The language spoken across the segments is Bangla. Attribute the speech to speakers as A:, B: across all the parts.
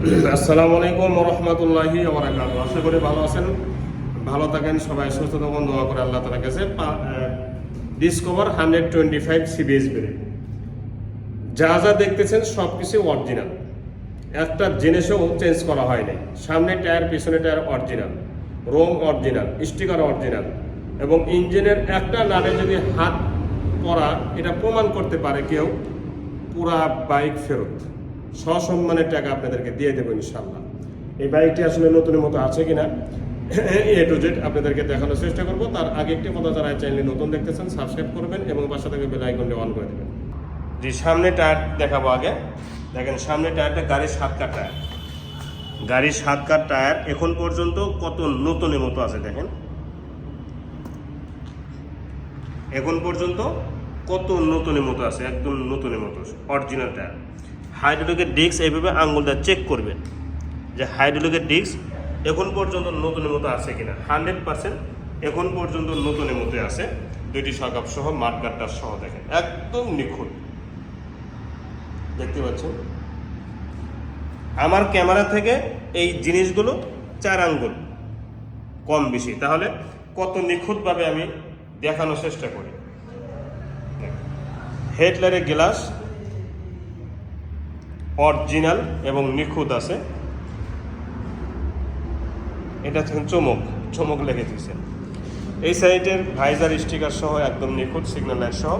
A: আসসালামু আলাইকুম রহমতুল্লাহি ওবরাকাতু আশা করি ভালো আছেন। ভালো থাকেন, সবাই সুস্থ থাকুন, দোয়া করে আল্লাহ তালার কাছে। Discover hundred twenty five CBS break যা যা দেখতেছেন সব কিছু অরিজিনাল একটা জিনিসও চেঞ্জ করা হয়নি। সামনে টায়ার পিছনে টায়ার অরিজিনাল রোম অরিজিনাল স্টিকার অরিজিনাল এবং ইঞ্জিনের একটা নাটে যদি হাত পরা এটা প্রমাণ করতে পারে কেউ, পুরা বাইক ফেরত। সসম্মানের টাকা আপনাদেরকে দিয়ে দেবো ইনশাল্লাহ এই বাইকটি আসলে নতুনের মতো আছে কিনা, এ টু জেড আপনাদেরকে দেখানোর চেষ্টা করব। তার আগে একটি কথা যারা চ্যানেলে নতুন দেখতেছেন, সাবস্ক্রাইব করবেন এবং পাশে থেকে বেল আইকনটি অন করে দেবেন। জি, সামনে টায়ার দেখাবো আগে। দেখেন, সামনে টায়ারটা গাড়ির সাত কাঠ টায়ার। গাড়ির সাত কাঠ টায়ার এখন পর্যন্ত কত নতুনের মতো আছে দেখেন। এখন পর্যন্ত কত নতুনের মতো আছে, একদম নতুনের মতো, অরিজিনাল টায়ার। হাইড্রোলিকের ডিস্ক এইভাবে আঙুলটা চেক করবেন যে হাইড্রোলিকের ডিস্ক এখন পর্যন্ত নতুনের মতো আছে কিনা। হান্ড্রেড পার্সেন্ট এখন পর্যন্ত নতুনের মতো আছে। দুইটি সকাপ সহ মাঠগাটটার সহ দেখেন, একদম নিখুঁত। দেখতে পাচ্ছেন? আমার ক্যামেরা থেকে এই জিনিসগুলো চার আঙ্গুল কম বেশি। তাহলে কত নিখুঁতভাবে আমি দেখানোর চেষ্টা করি। হেডলাইটের গ্লাস অরিজিনাল এবং নিখুঁত আছে। এটা থেকে চমক। চমক লেগে দিয়েছে এই সাইডের ভাইজার স্টিকার সহ একদম নিখুঁত সিগন্যাল লাইট সহ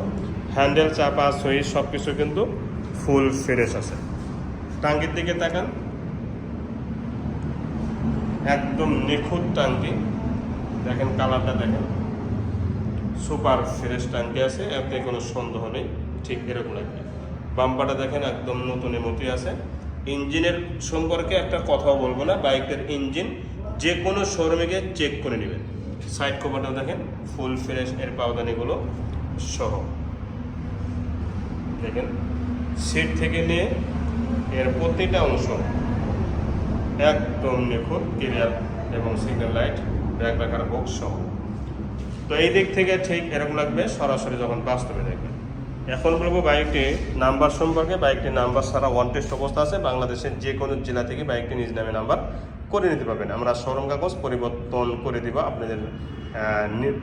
A: হ্যান্ডেল চাপা সুইচ সব কিছু কিন্তু ফুল ফ্রেশ আছে। টাঙ্কির দিকে তাকান। একদম নিখুঁত টাঙ্কি দেখেন কালারটা দেখেন। সুপার ফ্রেশ টাঙ্কি আছে, এতে কোনো সন্দেহ নেই। ঠিক এরকম লাগবে বাম্পারটা দেখেন একদম নতুনের মতোই আছে। ইঞ্জিনের সম্পর্কে একটা কথাও বলব না, বাইকের ইঞ্জিন যে কোনো শোরুমে চেক করে নেবেন। সাইড কভারটাও দেখেন ফুল ফ্রেশ এর পাওদানিগুলো সহ। দেখেন সিট থেকে নিয়ে এর প্রতিটা অংশ একদম নিখুঁত ক্লিয়ার এবং সিগন্যাল লাইট ব্যাক রাখার বক্স সহ। তো এই দিক থেকে ঠিক এরকম লাগবে, সরাসরি যখন বাস্তবে দেখবেন। এখন বলব বাইকটি নাম্বার সম্পর্কে বাইকটির নাম্বার ছাড়া ওয়ান টেস্ট অবস্থা আছে। বাংলাদেশের যে কোনো জেলা থেকে বাইকটি নিজ নামে নাম্বার করে নিতে পারবেন। আমরা শোরুম কাগজ পরিবর্তন করে দিব আপনাদের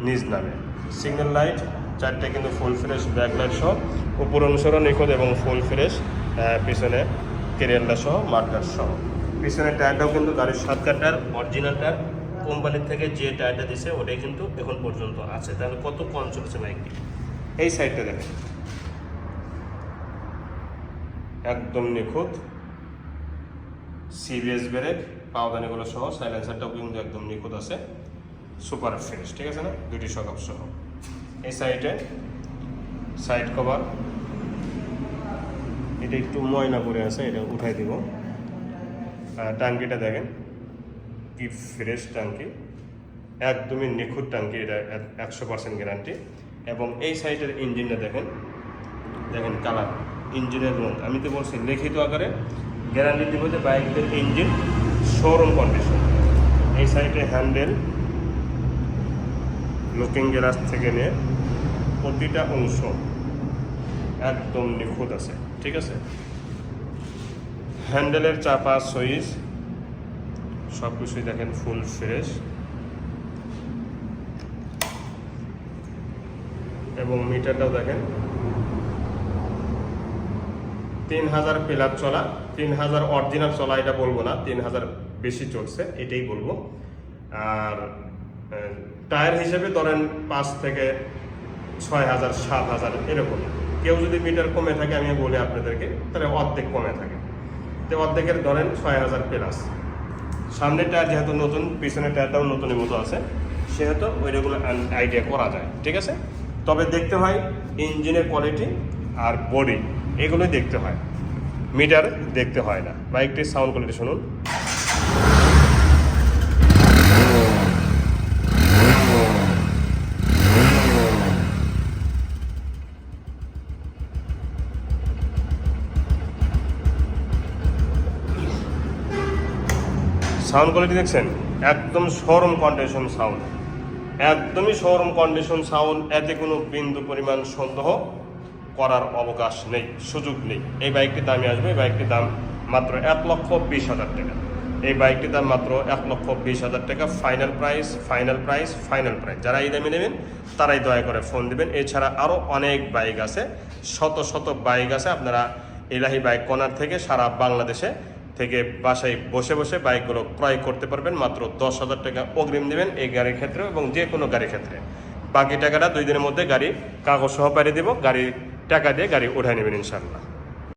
A: নিজ নামে। সিগন্যাল লাইট চারটে কিন্তু ফুল ফ্রেশ ব্যাক লাইট সহ। উপর অনুসরণ নিখুঁত এবং ফুল ফ্রেশ পিছনে কেরিয়ালটা সহ মার্কার সহ। পিছনের টায়ারটাও কিন্তু গাড়ির সাত কাটার অরিজিনাল টায়ার কোম্পানির থেকে যে টায়ারটা দিছে, ওটাই কিন্তু এখন পর্যন্ত আছে। তাহলে কত কম চলেছে বাইকটি? এই সাইডটা দেখেন। একদম নিখুঁত। সিবিএস ব্রেক, পাওদানিগুলো সহ সাইলেন্সারটাও কিন্তু একদম নিখুঁত আছে। সুপার ফ্রেশ ঠিক আছে না? দুটি সকাপ সহ। এই সাইডে সাইড কভার। এটা একটু ময়লা পড়ে আছে, এটা উঠাই দিব। টাঙ্কিটা দেখেন, কি ফ্রেশ টাঙ্কি। একদমই নিখুঁত টাঙ্কি, এটা একশো পার্সেন্ট গ্যারান্টি। এবং এই সাইডের ইঞ্জিনটা দেখেন দেখেন কালার। ইঞ্জিনের রং। আমি তো বলছি, লিখিত আকারে গ্যারান্টি দিব যে বাইকের ইঞ্জিন শোরুম কন্ডিশন এই সাইডে হ্যান্ডেল লুকিং গ্লাস থেকে নিয়ে প্রতিটা অংশ একদম নিখুঁত আছে, ঠিক আছে? হ্যান্ডেলের চাপা, সুইচ সব কিছুই দেখেন ফুল ফ্রেশ এবং মিটারটাও দেখেন তিন হাজার প্লাস চলা তিন হাজার অরিজিনাল চলা, এটা বলব না তিন হাজার বেশি চলছে, এটাই বলব। আর টায়ার হিসেবে ধরেন পাঁচ থেকে ছয় হাজার সাত হাজার এরকম। কেউ যদি মিটার কমে থাকে, আমি বলি আপনাদেরকে, তাহলে অর্ধেক কমে থাকে। তো অর্ধেকের ধরেন ছয় হাজার প্লাস। সামনের টায়ার যেহেতু নতুন, পিছনের টায়ারটাও নতুনের মতো আছে, সেহেতু ওইগুলো আইডিয়া করা যায়, ঠিক আছে? তবে দেখতে হয়, ইঞ্জিনের কোয়ালিটি আর বডি এগুলোই দেখতে হয়। মিটার দেখতে হয় না। বাইকটির সাউন্ড কোয়ালিটি শুনুন। সাউন্ড কোয়ালিটি দেখছেন? একদম শোরুম কন্ডিশন সাউন্ড একদমই শোরুম কন্ডিশন সাউন্ড এতে কোনো বিন্দু পরিমাণ সন্দেহ করার অবকাশ নেই, সুযোগ নেই। এই বাইকটির দামই আসবে। এই বাইকটির দাম মাত্র এক লক্ষ বিশ হাজার টাকা। এই বাইকটির দাম মাত্র এক লক্ষ বিশ হাজার টাকা। Final price final price final price যারা এই দামে নেবেন, তারাই দয়া করে ফোন দিবেন। এছাড়া আরও অনেক বাইক আছে। শত শত বাইক আছে। আপনারা ইলাহি বাইক কর্নার থেকে সারা বাংলাদেশে থেকে বাসায় বসে বসে বাইকগুলো ক্রয় করতে পারবেন। মাত্র দশ হাজার টাকা অগ্রিম দেবেন এই গাড়ির ক্ষেত্রে এবং যে কোনো গাড়ির ক্ষেত্রে। বাকি টাকাটা দুই দিনের মধ্যে গাড়ি কাগজ সহ পাঠিয়ে দেবো। গাড়ির টাকা দিয়ে গাড়ি উঠায় নেবেন ইনশাল্লাহ